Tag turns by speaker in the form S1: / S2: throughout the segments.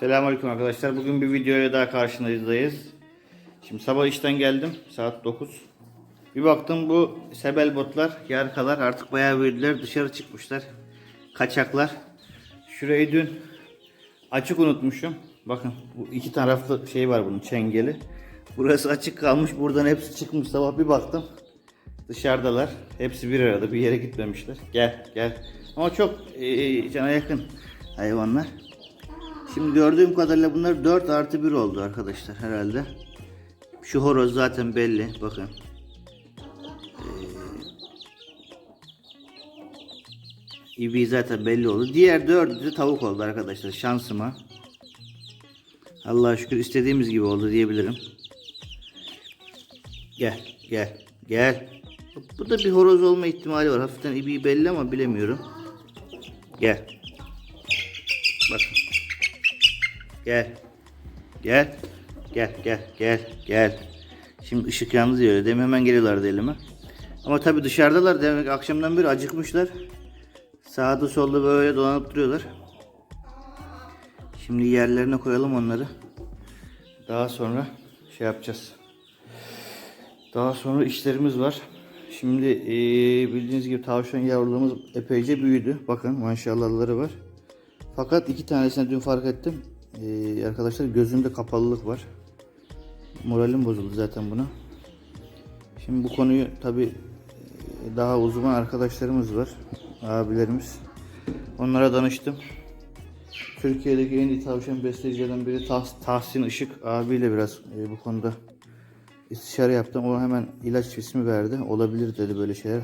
S1: Selamünaleyküm arkadaşlar. Bugün bir videoya daha karşınızdayız. Şimdi sabah işten geldim. Saat 9. Bir baktım bu sebel botlar, yarkalar artık bayağı büyüdüler. Dışarı çıkmışlar. Kaçaklar. Şurayı dün açık unutmuşum. Bakın bu iki taraflı şey var bunun çengeli. Burası açık kalmış. Buradan hepsi çıkmış. Sabah bir baktım. Dışarıdalar. Hepsi bir arada. Bir yere gitmemişler. Gel gel. Ama çok e, cana yakın hayvanlar. Şimdi gördüğüm kadarıyla bunlar 4 artı 1 oldu arkadaşlar herhalde. Şu horoz zaten belli. Bakın. Ee, zaten belli oldu. Diğer dördü de tavuk oldu arkadaşlar. Şansıma. Allah'a şükür istediğimiz gibi oldu diyebilirim. Gel, gel, gel. Bu da bir horoz olma ihtimali var. Hafiften ibi belli ama bilemiyorum. Gel. Bakın. Gel. Gel. Gel, gel, gel, gel. Şimdi ışık diyor. öyle. Demin hemen geliyorlardı elime. Ama tabii dışarıdalar. Demek akşamdan beri acıkmışlar. Sağda solda böyle dolanıp duruyorlar. Şimdi yerlerine koyalım onları. Daha sonra şey yapacağız. Daha sonra işlerimiz var. Şimdi eee, bildiğiniz gibi tavşan yavrularımız epeyce büyüdü. Bakın maşallahları var. Fakat iki tanesini dün fark ettim. Eee, arkadaşlar gözünde kapalılık var. Moralim bozuldu zaten buna. Şimdi bu konuyu tabi daha uzman arkadaşlarımız var. Abilerimiz. Onlara danıştım. Türkiye'deki en iyi tavşan besleyicilerden biri Tah- Tahsin Işık abiyle biraz e, bu konuda istişare yaptım. O hemen ilaç ismi verdi. Olabilir dedi böyle şeyler.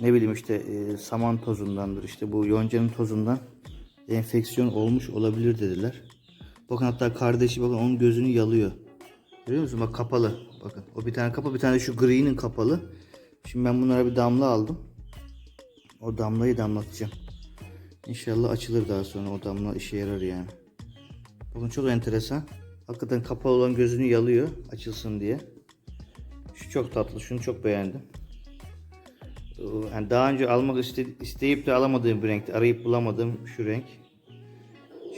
S1: Ne bileyim işte e, saman tozundandır işte bu yoncanın tozundan enfeksiyon olmuş olabilir dediler. Bakın hatta kardeşi bakın onun gözünü yalıyor. Görüyor musun? Bak kapalı. Bakın o bir tane kapalı bir tane şu gri'nin kapalı. Şimdi ben bunlara bir damla aldım. O damlayı damlatacağım. İnşallah açılır daha sonra o damla işe yarar yani. Bakın çok enteresan. Hakikaten kapalı olan gözünü yalıyor açılsın diye. Şu çok tatlı. Şunu çok beğendim. Ee, Yani daha önce almak iste- isteyip de alamadığım bir renkti. Arayıp bulamadığım şu renk.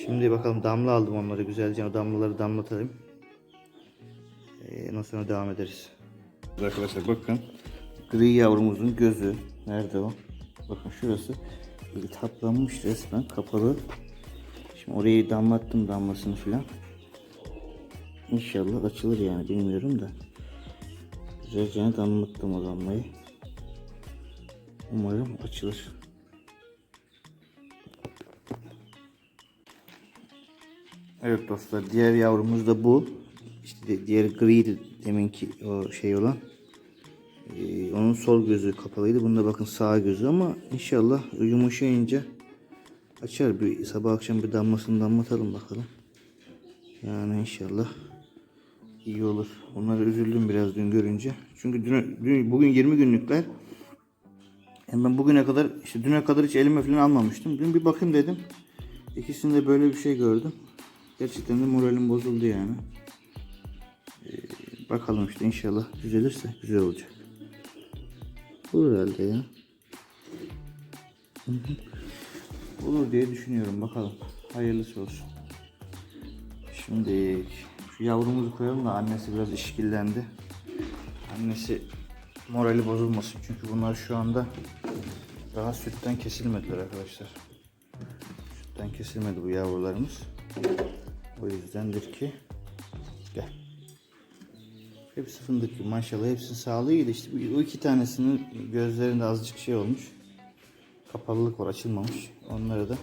S1: Şimdi bakalım damla aldım onları güzelce. O damlaları damlatalım. Ee, ondan sonra devam ederiz. Arkadaşlar bakın. Gri yavrumuzun gözü. Nerede o? Bakın şurası. İltihaplanmış resmen. Kapalı. Şimdi orayı damlattım damlasını filan. İnşallah açılır yani bilmiyorum da. Güzelce damlattım o damlayı. Umarım açılır. Evet dostlar diğer yavrumuz da bu. İşte diğer griydi deminki o şey olan. Ee, onun sol gözü kapalıydı. Bunda bakın sağ gözü ama inşallah yumuşayınca açar. Bir sabah akşam bir damlasını damlatalım bakalım. Yani inşallah iyi olur. Onlara üzüldüm biraz dün görünce. Çünkü dün, dün- bugün 20 günlükler. Yani ben bugüne kadar işte düne kadar hiç elime falan almamıştım. Dün bir bakayım dedim. İkisinde böyle bir şey gördüm. Gerçekten de moralim bozuldu yani. Ee, bakalım işte inşallah düzelirse güzel olacak. Olur herhalde ya. Olur diye düşünüyorum bakalım. Hayırlısı olsun. Şimdi şu yavrumuzu koyalım da annesi biraz işkillendi. Annesi morali bozulmasın çünkü bunlar şu anda daha sütten kesilmediler arkadaşlar. Sütten kesilmedi bu yavrularımız. O yüzdendir ki gel. Hepsi fındık gibi maşallah hepsinin sağlığı iyi de işte bu iki tanesinin gözlerinde azıcık şey olmuş. Kapalılık var açılmamış. Onları da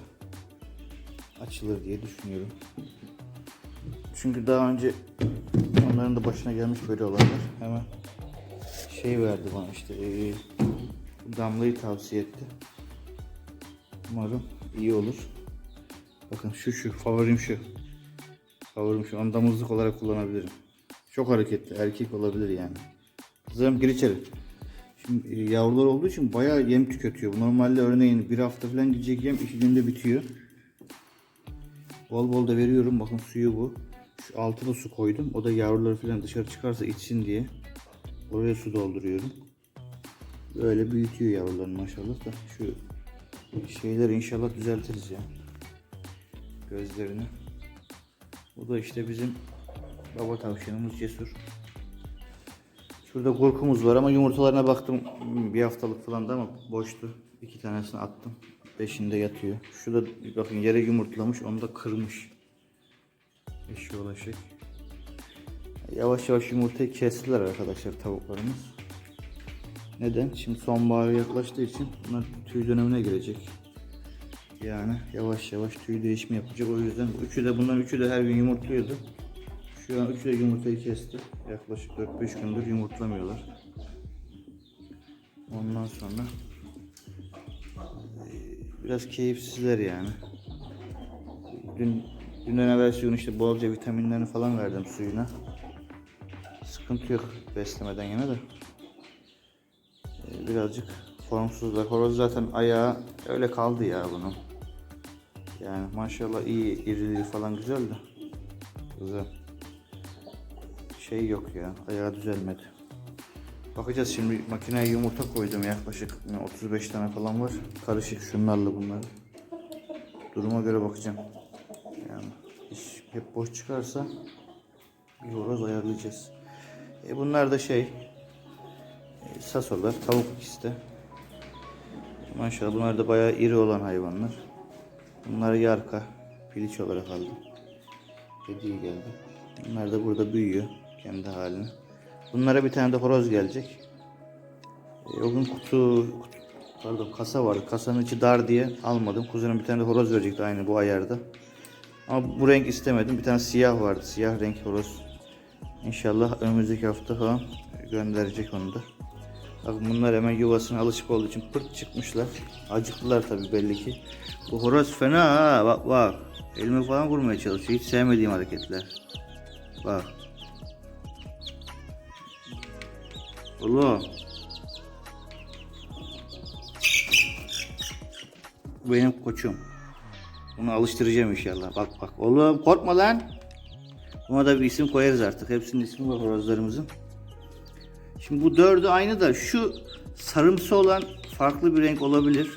S1: açılır diye düşünüyorum. Çünkü daha önce onların da başına gelmiş böyle olanlar. Hemen şey verdi bana işte bu damlayı tavsiye etti. Umarım iyi olur. Bakın şu şu favorim şu. Favorim şu. Onu damızlık olarak kullanabilirim. Çok hareketli. Erkek olabilir yani. Kızlarım gir içeri. Şimdi e, yavrular olduğu için bayağı yem tüketiyor. Normalde örneğin bir hafta falan gidecek yem iki günde bitiyor. Bol bol da veriyorum. Bakın suyu bu. Şu altına su koydum. O da yavruları falan dışarı çıkarsa içsin diye. Oraya su dolduruyorum. Böyle büyütüyor yavrularını maşallah da. Şu şeyler inşallah düzeltiriz ya. Gözlerini. Bu da işte bizim baba tavşanımız Cesur. Şurada korkumuz var ama yumurtalarına baktım bir haftalık falan da ama boştu. İki tanesini attım. Beşinde yatıyor. Şurada bakın yere yumurtlamış onu da kırmış. Eşi ulaşık. Yavaş yavaş yumurtayı kestiler arkadaşlar tavuklarımız. Neden? Şimdi sonbahar yaklaştığı için bunlar tüy dönemine girecek. Yani yavaş yavaş tüy değişimi yapacak. O yüzden üçü de bunların üçü de her gün yumurtluyordu. Şu an üçü de yumurtayı kesti. Yaklaşık 4-5 gündür yumurtlamıyorlar. Ondan sonra eee, biraz keyifsizler yani. Dün dünden evvel suyun işte bolca vitaminlerini falan verdim suyuna. Sıkıntı yok beslemeden yine de. Eee, birazcık formsuzlar. Horoz zaten ayağı öyle kaldı ya bunun. Yani maşallah iyi iriliği falan güzel de. Güzel. Şey yok ya. Ayağı düzelmedi. Bakacağız şimdi makineye yumurta koydum yaklaşık yani 35 tane falan var. Karışık şunlarla bunlar. Duruma göre bakacağım. Yani iş hep boş çıkarsa bir horoz ayarlayacağız. E bunlar da şey e, sasolar, tavuk ikisi de. Maşallah bunlar da bayağı iri olan hayvanlar. Bunlar yarka, piliç olarak aldım. Hediye geldi. Bunlar da burada büyüyor kendi haline. Bunlara bir tane de horoz gelecek. E, o gün kutu, kutu- pardon kasa vardı. Kasanın içi dar diye almadım. Kuzenim bir tane de horoz verecekti aynı bu ayarda. Ama bu renk istemedim. Bir tane siyah vardı. Siyah renk horoz. İnşallah önümüzdeki hafta falan gönderecek onu da. Bak bunlar hemen yuvasına alışık olduğu için pırt çıkmışlar. Acıktılar tabii belli ki. Bu horoz fena ha bak bak. Elimi falan vurmaya çalışıyor. Hiç sevmediğim hareketler. Bak. Oğlum. Benim koçum. Bunu alıştıracağım inşallah. Bak bak. Oğlum korkma lan. Buna da bir isim koyarız artık. Hepsinin ismi var horozlarımızın. Şimdi bu dördü aynı da şu sarımsı olan farklı bir renk olabilir.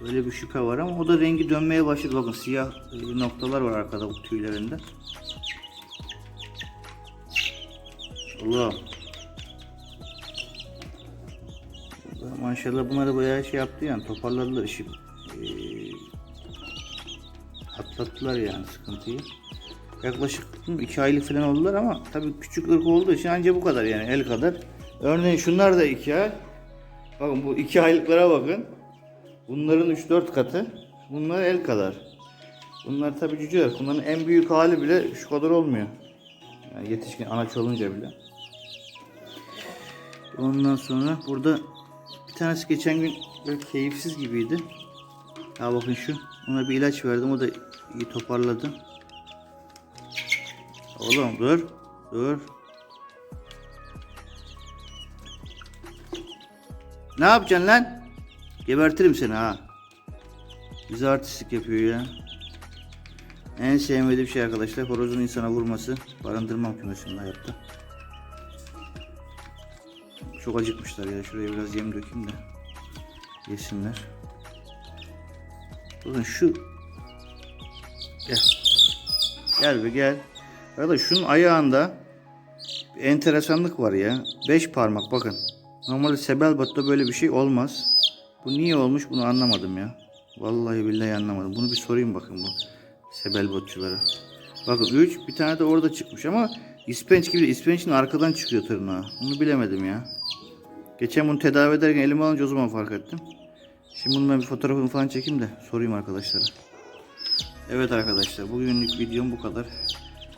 S1: Böyle bir şüphe var ama o da rengi dönmeye başladı. Bakın siyah e, noktalar var arkada bu tüylerinde. Allah. Maşallah bunları bayağı şey yaptı yani toparladılar işi. Ee, atlattılar yani sıkıntıyı. Yaklaşık hı, iki aylık falan oldular ama tabii küçük ırk olduğu için anca bu kadar yani el kadar. Örneğin şunlar da iki ay. Bakın bu iki aylıklara bakın. Bunların 3-4 katı. Bunlar el kadar. Bunlar tabii cüce ırk. Bunların en büyük hali bile şu kadar olmuyor. Yani yetişkin anaç olunca bile. Ondan sonra burada bir tanesi geçen gün böyle keyifsiz gibiydi. Ha bakın şu. Ona bir ilaç verdim. O da iyi toparladı. Oğlum dur. Dur. Ne yapacaksın lan? Gebertirim seni ha. Bize artistlik yapıyor ya. En sevmediğim şey arkadaşlar horozun insana vurması. Barındırmam kümesinde hayatta. Çok acıkmışlar ya. Şuraya biraz yem dökeyim de yesinler. Bakın şu gel. Gel be gel. Arkadaş şunun ayağında enteresanlık var ya. Beş parmak bakın. Normalde Sebelbot'ta böyle bir şey olmaz. Bu niye olmuş bunu anlamadım ya. Vallahi billahi anlamadım. Bunu bir sorayım bakın bu Sebelbotçulara. Bakın 3 bir tane de orada çıkmış ama ispenç gibi ispençin arkadan çıkıyor tırnağı. Bunu bilemedim ya. Geçen bunu tedavi ederken elime alınca o zaman fark ettim. Şimdi bunun ben bir fotoğrafını falan çekeyim de sorayım arkadaşlara. Evet arkadaşlar bugünlük videom bu kadar.